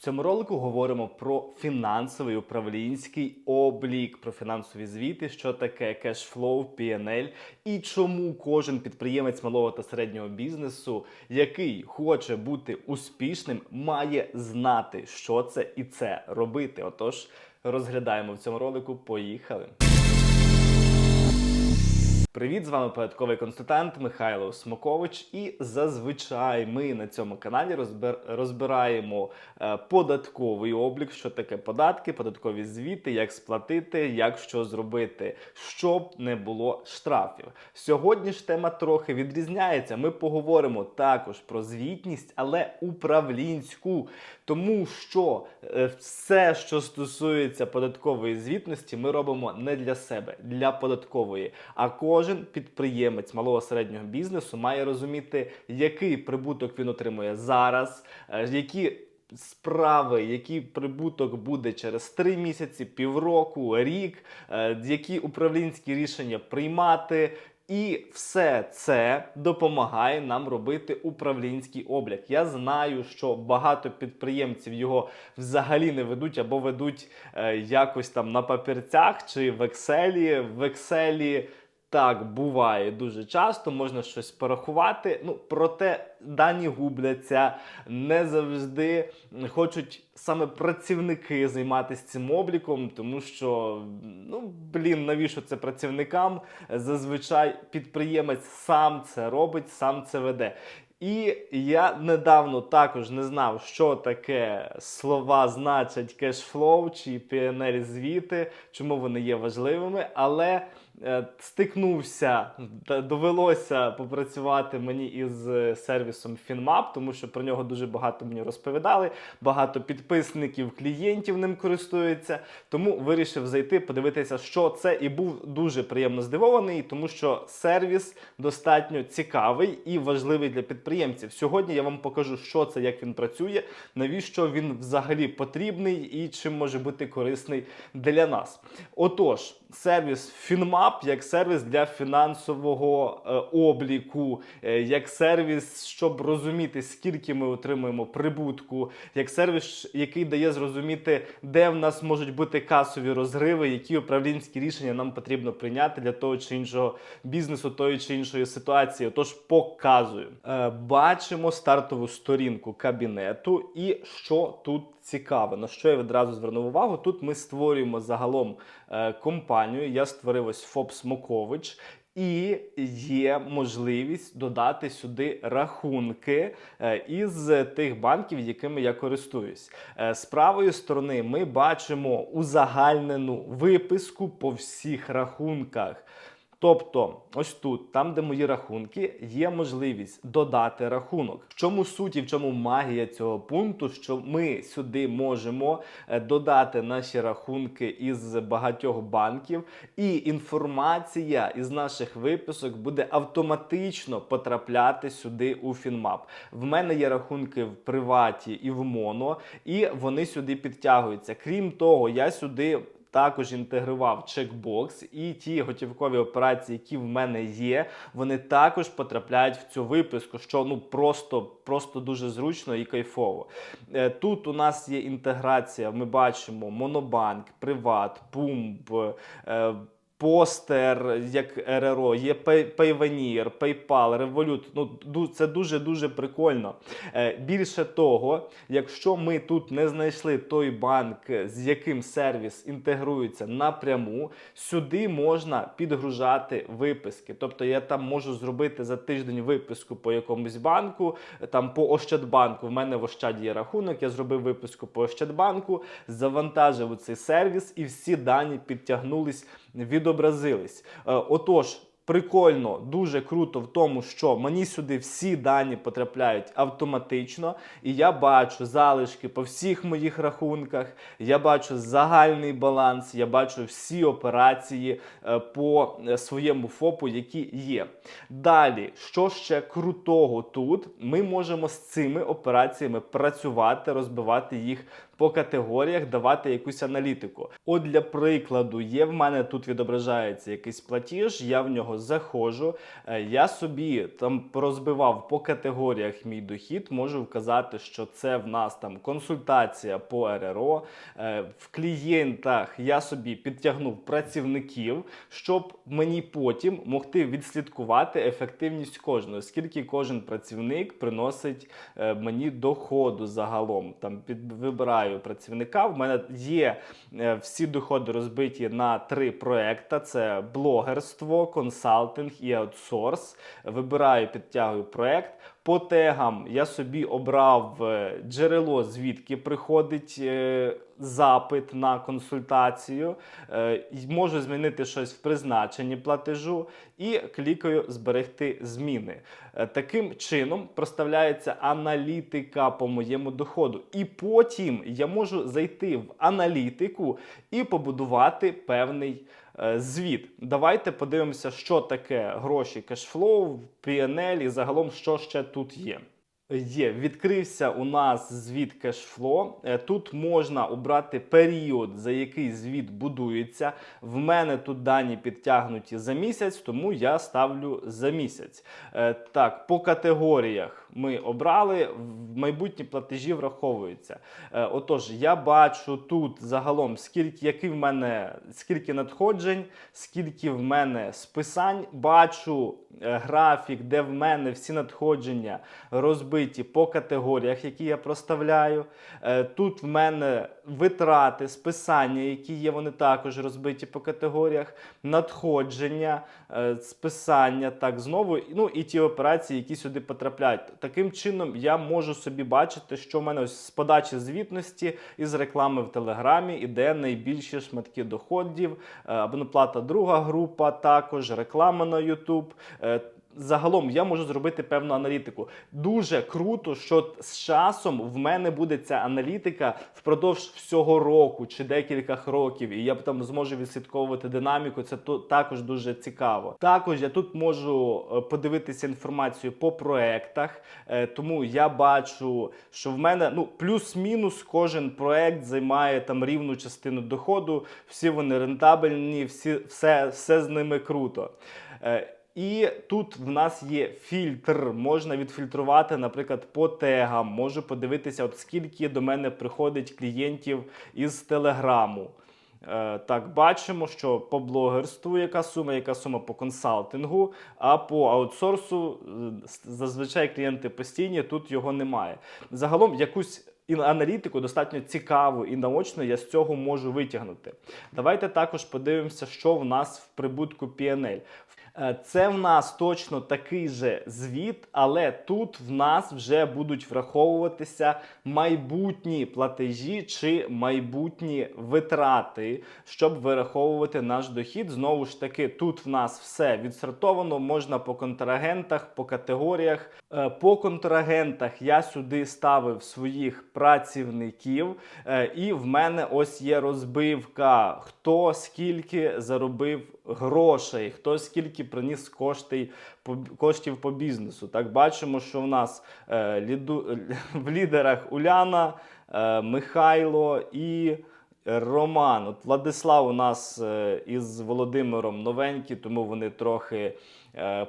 Цьому ролику говоримо про фінансовий управлінський облік, про фінансові звіти, що таке кешфлоу, PNL і чому кожен підприємець малого та середнього бізнесу, який хоче бути успішним, має знати, що це і це робити. Отож, розглядаємо в цьому ролику. Поїхали. Привіт, з вами податковий консультант Михайло Смокович. І зазвичай ми на цьому каналі розбер... розбираємо е, податковий облік, що таке податки, податкові звіти, як сплатити, як що зробити, щоб не було штрафів. Сьогодні ж тема трохи відрізняється. Ми поговоримо також про звітність, але управлінську, тому що е, все, що стосується податкової звітності, ми робимо не для себе, для податкової. А кожен підприємець малого середнього бізнесу має розуміти, який прибуток він отримує зараз, е, які справи, який прибуток буде через 3 місяці, півроку, рік, е, які управлінські рішення приймати. І все це допомагає нам робити управлінський облік. Я знаю, що багато підприємців його взагалі не ведуть або ведуть е, якось там на папірцях чи в Excel. В Excel так буває дуже часто, можна щось порахувати. Ну, проте дані губляться, не завжди хочуть саме працівники займатися цим обліком, тому що, ну, блін, навіщо це працівникам? Зазвичай підприємець сам це робить, сам це веде. І я недавно також не знав, що таке слова значать кешфлоу чи PNL звіти, чому вони є важливими, але стикнувся, довелося попрацювати мені із е, сервісом FinMap, тому що про нього дуже багато мені розповідали. Багато підписників, клієнтів ним користуються. Тому вирішив зайти, подивитися, що це, і був дуже приємно здивований, тому що сервіс достатньо цікавий і важливий для підприємців. Сьогодні я вам покажу, що це, як він працює, навіщо він взагалі потрібний і чим може бути корисний для нас. Отож, сервіс FinMap як сервіс для фінансового е, обліку, е, як сервіс, щоб розуміти, скільки ми отримуємо прибутку, як сервіс, який дає зрозуміти, де в нас можуть бути касові розриви, які управлінські рішення нам потрібно прийняти для того чи іншого бізнесу, тої чи іншої ситуації. Отож, показую. Е, Бачимо стартову сторінку кабінету, і що тут цікаве, на що я відразу звернув увагу. Тут ми створюємо загалом е, компанію. Я створив ось ФОП Смокович. І є можливість додати сюди рахунки е, із тих банків, якими я користуюсь. Е, З правої сторони ми бачимо узагальнену виписку по всіх рахунках. Тобто, ось тут, там, де мої рахунки, є можливість додати рахунок. В чому суть і в чому магія цього пункту? Що ми сюди можемо е, додати наші рахунки із багатьох банків, і інформація із наших виписок буде автоматично потрапляти сюди у Фінмап. В мене є рахунки в приваті і в моно, і вони сюди підтягуються. Крім того, я сюди також інтегрував чекбокс, і ті готівкові операції, які в мене є, вони також потрапляють в цю виписку, що ну просто, просто дуже зручно і кайфово. Е, Тут у нас є інтеграція. Ми бачимо Монобанк, Приват, Пумп. Постер як РРО, є Pay- Payoneer, PayPal, Revolut. Ну це дуже дуже прикольно. Е, Більше того, якщо ми тут не знайшли той банк, з яким сервіс інтегрується напряму, сюди можна підгружати виписки. Тобто я там можу зробити за тиждень виписку по якомусь банку, там по Ощадбанку. В мене в Ощаді є рахунок, я зробив виписку по Ощадбанку, завантажив цей сервіс, і всі дані підтягнулись, відобразились. Е, Отож. Прикольно, дуже круто в тому, що мені сюди всі дані потрапляють автоматично, і я бачу залишки по всіх моїх рахунках. Я бачу загальний баланс, я бачу всі операції е, по е, своєму ФОПу, які є. Далі, що ще крутого тут, ми можемо з цими операціями працювати, розбивати їх по категоріях, давати якусь аналітику. От для прикладу, є в мене тут відображається якийсь платіж, я в нього заходжу, е, я собі там розбивав по категоріях мій дохід, можу вказати, що це в нас там консультація по РРО. Е, В клієнтах я собі підтягнув працівників, щоб мені потім могти відслідкувати ефективність кожного, скільки кожен працівник приносить е, мені доходу загалом. Там під вибираю працівника. В мене є е, всі доходи розбиті на три проекти: це блогерство, консалтинг і аутсорс. Вибираю, підтягую проект. По тегам я собі обрав е, джерело, звідки приходить е, запит на консультацію. Е, Можу змінити щось в призначенні платежу і клікаю зберегти зміни. Таким чином проставляється аналітика по моєму доходу. І потім я можу зайти в аналітику і побудувати певний звіт. Давайте подивимося, що таке гроші кешфлоу, PNL і загалом, що ще тут є. Є, відкрився у нас звіт кешфло. Е, Тут можна обрати період, за який звіт будується. В мене тут дані підтягнуті за місяць, тому я ставлю за місяць. Е, Так, по категоріях ми обрали, в майбутні платежі враховуються. Е, Отож, я бачу тут загалом, скільки, який в мене, скільки надходжень, скільки в мене списань. Бачу е, графік, де в мене всі надходження розбиті по категоріях, які я проставляю. Е, Тут в мене витрати, списання, які є, вони також розбиті по категоріях, надходження, списання, так знову. Ну і ті операції, які сюди потрапляють. Таким чином я можу собі бачити, що в мене ось з подачі звітності із реклами в Телеграмі іде найбільші шматки доходів, е, абонплата друга група, також реклама на YouTube. Е, Загалом я можу зробити певну аналітику. Дуже круто, що з часом в мене буде ця аналітика впродовж всього року чи декілька років, і я там зможу відслідковувати динаміку. Це також дуже цікаво. Також я тут можу е, подивитися інформацію по проектах, е, тому я бачу, що в мене ну плюс-мінус кожен проект займає там рівну частину доходу. Всі вони рентабельні, всі все, все з ними круто. І тут в нас є фільтр. Можна відфільтрувати, наприклад, по тегам. Можу подивитися, от скільки до мене приходить клієнтів із телеграму. Е, Так, бачимо, що по блогерству яка сума, яка сума по консалтингу, а по аутсорсу е, зазвичай клієнти постійні, тут його немає. Загалом якусь і аналітику достатньо цікаву і наочну я з цього можу витягнути. Давайте також подивимося, що в нас в прибутку PNL. Е, Це в нас точно такий же звіт, але тут в нас вже будуть враховуватися майбутні платежі чи майбутні витрати, щоб вираховувати наш дохід. Знову ж таки, тут в нас все відсортовано, можна по контрагентах, по категоріях. Е, По контрагентах я сюди ставив своїх працівників, е, і в мене ось є розбивка, хто скільки заробив грошей, хто скільки приніс кошти коштів по бізнесу. Так бачимо, що в нас е, ліду, в лідерах Уляна, е, Михайло і. Роман, от Владислав у нас е, із Володимиром новенькі, тому вони трохи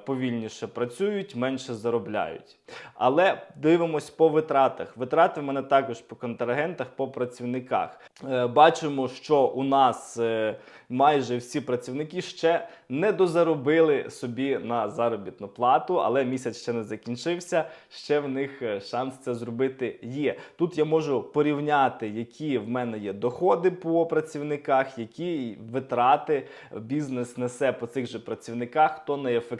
повільніше працюють, менше заробляють. Але дивимось по витратах. Витрати в мене також по контрагентах, по працівниках. Е, бачимо, що у нас е, майже всі працівники ще не дозаробили собі на заробітну плату, але місяць ще не закінчився. Ще в них е, шанс це зробити є. Тут я можу порівняти, які в мене є доходи по працівниках, які витрати бізнес несе по цих же працівниках, хто найефективніше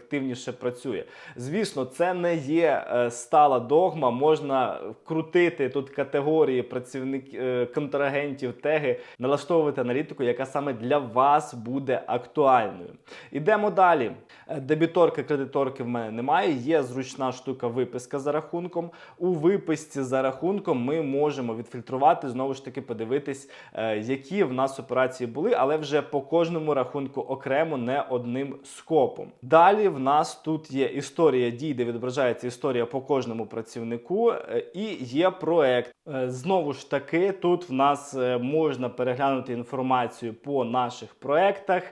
працює. Звісно, це не є е, стала догма. Можна крутити тут категорії працівників контрагентів, теги, налаштовувати аналітику, яка саме для вас буде актуальною. Ідемо далі. Е, Дебіторки, кредиторки в мене немає. Є зручна штука виписка за рахунком. У виписці за рахунком ми можемо відфільтрувати, знову ж таки, подивитись, е, які в нас операції були, але вже по кожному рахунку окремо, не одним скопом. Далі Далі в нас тут є історія дій, де відображається історія по кожному працівнику, е, і є проект. Е, Знову ж таки, тут в нас е, можна переглянути інформацію по наших проектах,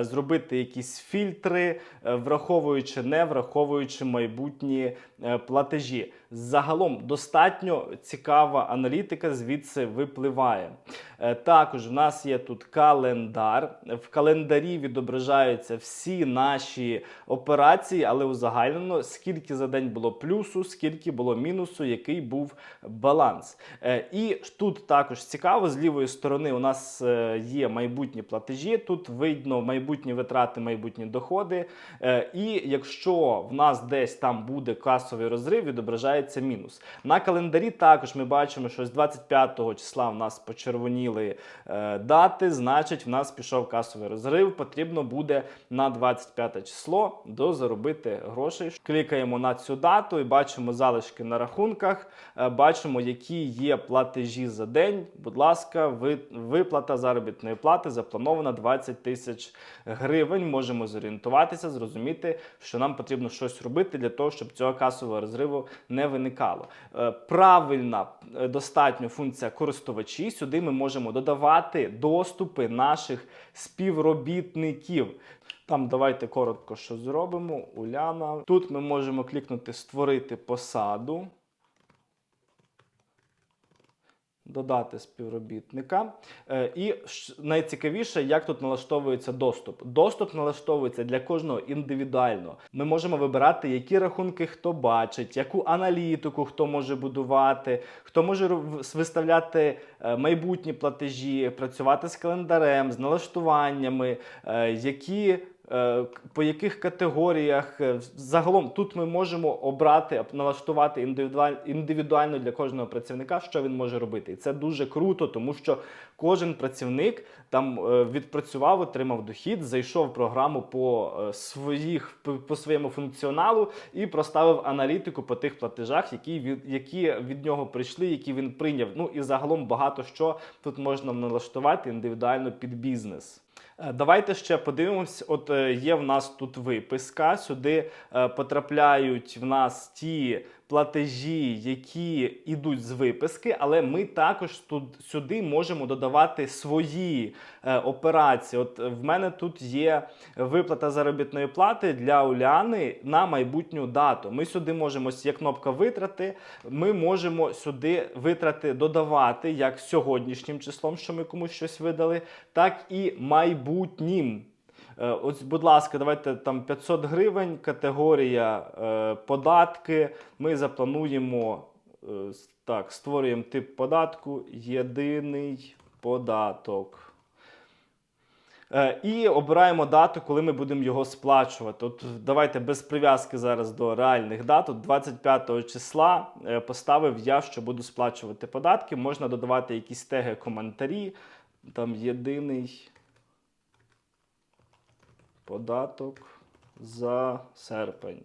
зробити якісь фільтри, враховуючи, не враховуючи майбутні платежі. Загалом достатньо цікава аналітика звідси випливає. Е, Також в нас є тут календар. В календарі відображаються всі наші операції, але узагальнено, скільки за день було плюсу, скільки було мінусу, який був баланс. Е, І тут також цікаво, з лівої сторони у нас е, є майбутні платежі. Тут видно майбутні витрати, майбутні доходи. І якщо в нас десь там буде касовий розрив, відображається мінус. На календарі також ми бачимо, що з 25 числа в нас почервоніли е, дати, значить, в нас пішов касовий розрив. Потрібно буде на 25 число дозаробити грошей. Клікаємо на цю дату і бачимо залишки на рахунках, е, бачимо, які є платежі за день. Будь ласка, ви- виплата заробітної плати запланована 20 тисяч гривень. Можемо зорієнтуватися, зрозуміти, що нам потрібно щось робити для того, щоб цього касового розриву не виникало. Е, Правильна е, достатньо функція користувачі. Сюди ми можемо додавати доступи наших співробітників. Там давайте коротко що зробимо. Уляна. Тут ми можемо клікнути Створити посаду. Додати співробітника. Е, І найцікавіше, як тут налаштовується доступ. Доступ налаштовується для кожного індивідуально. Ми можемо вибирати, які рахунки хто бачить, яку аналітику хто може будувати, хто може виставляти е, майбутні платежі, працювати з календарем, з налаштуваннями, е, які. Е, По яких категоріях е, загалом тут ми можемо обрати, налаштувати індивідуаль- індивідуально для кожного працівника, що він може робити. І це дуже круто, тому що кожен працівник там е, відпрацював, отримав дохід, зайшов в програму по своїх по своєму функціоналу і проставив аналітику по тих платежах, які від які від нього прийшли, які він прийняв. Ну і загалом багато що тут можна налаштувати індивідуально під бізнес. Е, Давайте ще подивимось. От е, є в нас тут виписка. Сюди е, потрапляють в нас ті платежі, які йдуть з виписки, але ми також тут сюди можемо додавати свої е, операції. От е, в мене тут є виплата заробітної плати для Уляни на майбутню дату. Ми сюди можемо є кнопка витрати. Ми можемо сюди витрати додавати як сьогоднішнім числом, що ми комусь щось видали, так і майбутнім. Е, Ось, будь ласка, давайте там 500 гривень, категорія е, податки. Ми заплануємо е, так, створюємо тип податку єдиний податок. І обираємо дату, коли ми будемо його сплачувати. От давайте без прив'язки зараз до реальних дат. От 25 числа поставив я, що буду сплачувати податки. Можна додавати якісь теги, коментарі. Там єдиний податок за серпень.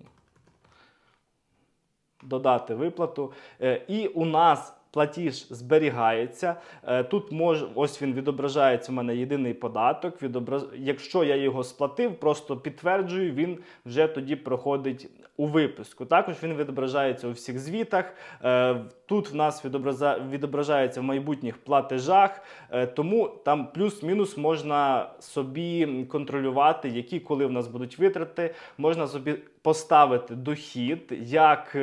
Додати виплату. Е, І у нас платіж зберігається. Е, Тут мож, ось він відображається. У мене єдиний податок. Відобраз... Якщо я його сплатив, просто підтверджую, він вже тоді проходить у виписку. Також він відображається у всіх звітах. Е, Тут в нас відображається в майбутніх платежах, Е, тому там плюс-мінус можна собі контролювати, які коли в нас будуть витрати. Можна собі поставити дохід, як,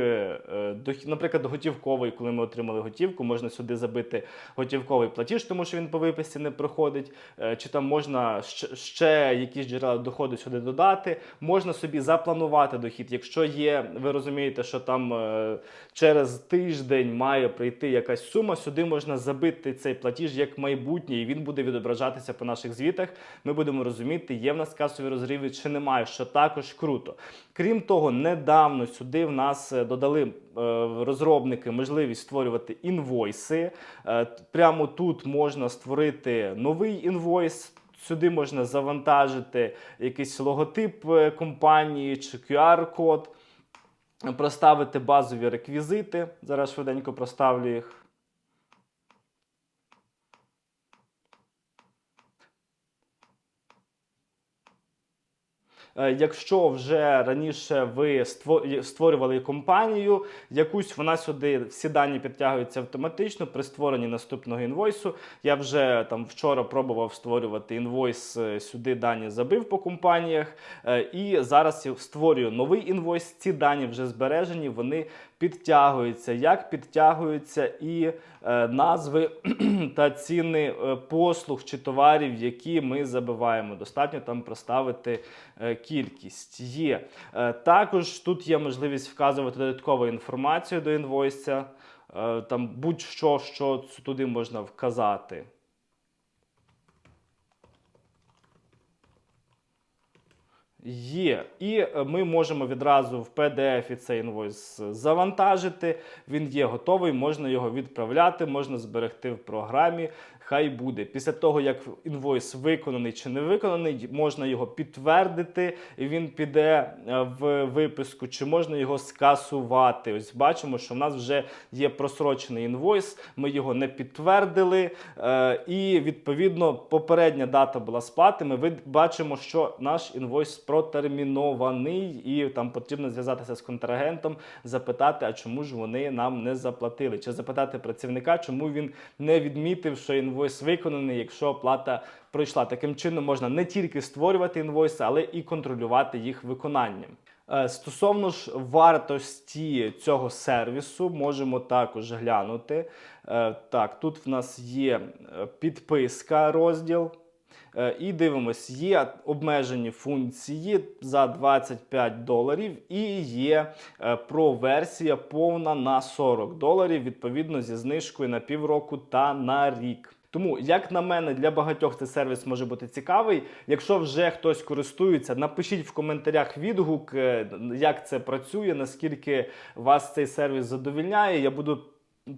наприклад, готівковий, коли ми отримали готівку, можна сюди забити готівковий платіж, тому що він по виписці не проходить. Е, Чи там можна ще, якісь джерела доходу сюди додати. Можна собі запланувати дохід. Якщо є, ви розумієте, що там е, через тиждень має прийти якась сума, сюди можна забити цей платіж як майбутній, і він буде відображатися по наших звітах. Ми будемо розуміти, є в нас касові розриви чи немає, що також круто. Крім того, недавно сюди в нас е, додали розробники можливість створювати інвойси. Е, Прямо тут можна створити новий інвойс. Сюди можна завантажити якийсь логотип е, компанії чи QR-код, проставити базові реквізити. Зараз швиденько проставлю їх. Якщо вже раніше ви ство- створювали компанію, якусь вона сюди всі дані підтягуються автоматично при створенні наступного інвойсу. Я вже там вчора пробував створювати інвойс е, сюди дані забив по компаніях. Е, І зараз я створюю новий інвойс. Ці дані вже збережені, вони підтягуються. Як підтягуються і е, назви та ціни е, послуг чи товарів, які ми забиваємо. Достатньо там проставити е, кількість. Є. Також тут є можливість вказувати додаткову інформацію до інвойса. Е, Там будь-що, що туди можна вказати. Є, і е, ми можемо відразу в PDF цей інвойс завантажити. Він є готовий, можна його відправляти, можна зберегти в програмі. Хай буде. Після того, як інвойс виконаний чи не виконаний, можна його підтвердити, і він піде е, в виписку, чи можна його скасувати. Ось бачимо, що в нас вже є просрочений інвойс, ми його не підтвердили, е, і відповідно попередня дата була сплати. Ми бачимо, що наш інвойс протермінований, і там потрібно зв'язатися з контрагентом, запитати, а чому ж вони нам не заплатили, чи запитати працівника, чому він не відмітив, що інвойс виконаний, якщо оплата пройшла. Таким чином можна не тільки створювати інвойси, але і контролювати їх виконання. Е, Стосовно ж вартості цього сервісу, можемо також глянути. Е, Так, тут в нас є е, підписка розділ. І дивимось, є обмежені функції за 25 доларів, і є е, про-версія повна на 40 доларів, відповідно зі знижкою на півроку та на рік. Тому, як на мене, для багатьох цей сервіс може бути цікавий. Якщо вже хтось користується, напишіть в коментарях відгук, е, як це працює, наскільки вас цей сервіс задовільняє. Я буду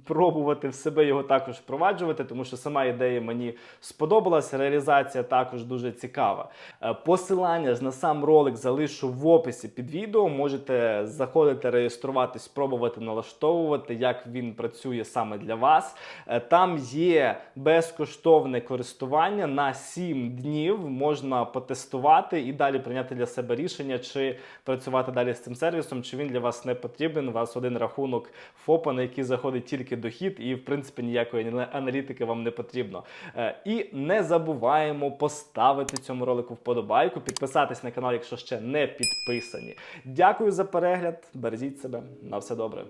пробувати в себе його також впроваджувати, тому що сама ідея мені сподобалася. Реалізація також дуже цікава. Е, Посилання ж на сам ролик залишу в описі під відео. Можете заходити, реєструватись, пробувати налаштовувати, як він працює саме для вас. Е, Там є безкоштовне користування на 7 днів. Можна потестувати і далі прийняти для себе рішення, чи працювати далі з цим сервісом, чи він для вас не потрібен. У вас один рахунок ФОПа, на який заходить тільки дохід, і в принципі ніякої аналітики вам не потрібно. Е, І не забуваємо поставити цьому ролику вподобайку, підписатись на канал, якщо ще не підписані. Дякую за перегляд. Бережіть себе. На все добре.